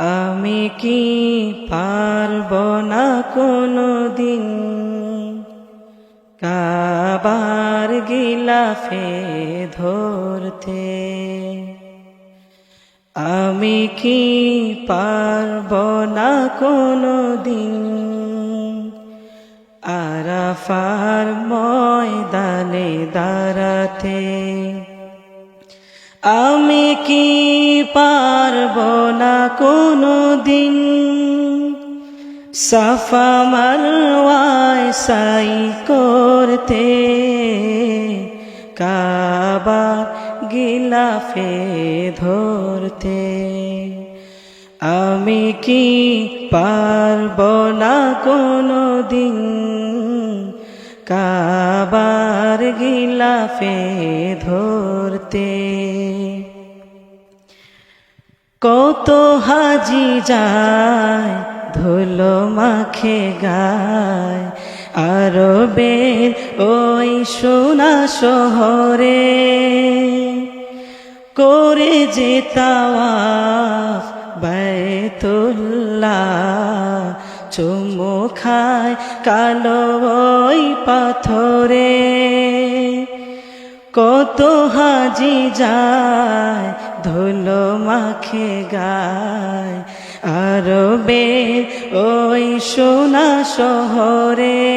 আমি কি পারব না কোনো দিন কাবার গিলাফে ধরতে। আমি কি পারব না কোনো দিন আরাফার ময়দানে দাঁড়াতে। আমি কি পারব না কোনো দিন সাফা মারওয়ায় সাই করতে, কাবা গিলাফে ধরতে। আমি কি পারব না কোনো দিন কাবার গিলাফে ধরতে। কত হাজি যায়, ধুলো মাখে গায়। আরবের ওই সোনা শহরে করে যে তাওয়াফ বাইতুল্লাহ চুমু খায় কালো ওই পাথরে। কত হাজি যায়, ধুলো মাখে গায়। আরবে ওই সোনা শহরে।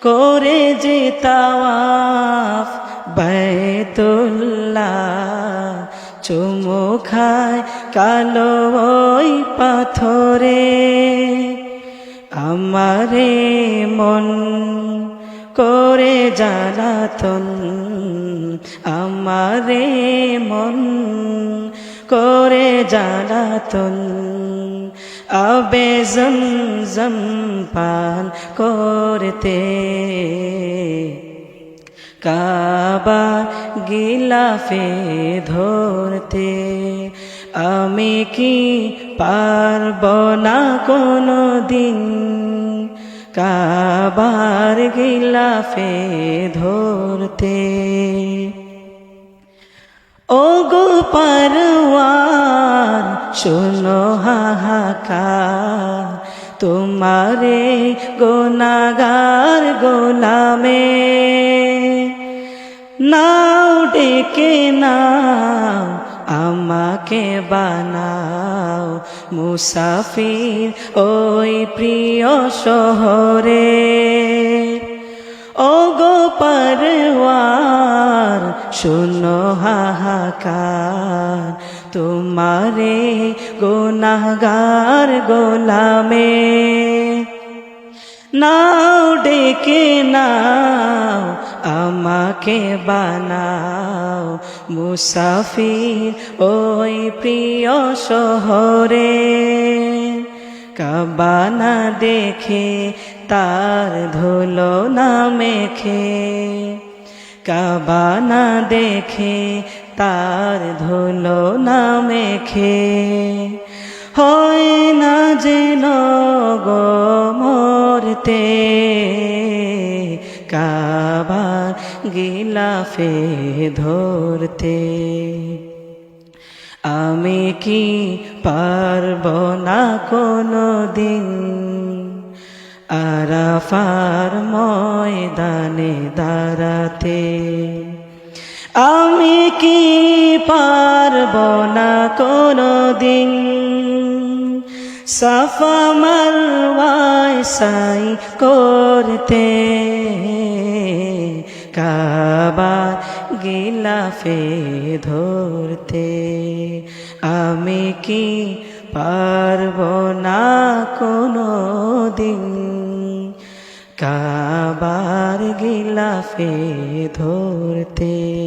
করে যে তাওয়াফ বাইতুল্লাহ চুমু খায় কালো ওই পাথরে আমারে মন করে জ্বালাতন, আমারে মন করে আবে জম পান করতে। কাবা গিলাফে ধরতে আমি কি পারব না কোনো দিন কাবার গিলাফে ধরতে। ও গো পারওয়ার শোনো হাহাকার। তোমারে গোনাগার গোলামে নাও ডেকে নাও আমাকে বানাও, মুসাফির ওই প্রিয় শহরে। ও গো পরওয়ার, শুনো হাহাকার, তোমারে গোনাগার গোলামে। নাও ডেকে নাও আমাকে বানাও, মুসাফির ওই প্রিয় শহরে। কাবানা দেখে, তার ধুলো না মেখে। কাবানা দেখে, তার ধুলো না মেখে। হয় না যেন গো মরতে। কাবার গিলাফে ধরতে। আমি কি পারব না কোনো দিন আরাফার ময়দানে দাঁড়াতে। আমি কি পারব না কোনো দিন সাফা মারওয়ায় সাই করতে। কাবার গিলাফে ধরতে। আমি কি পারব না কোনো দিন? কাবার গিলাফে ধরতে।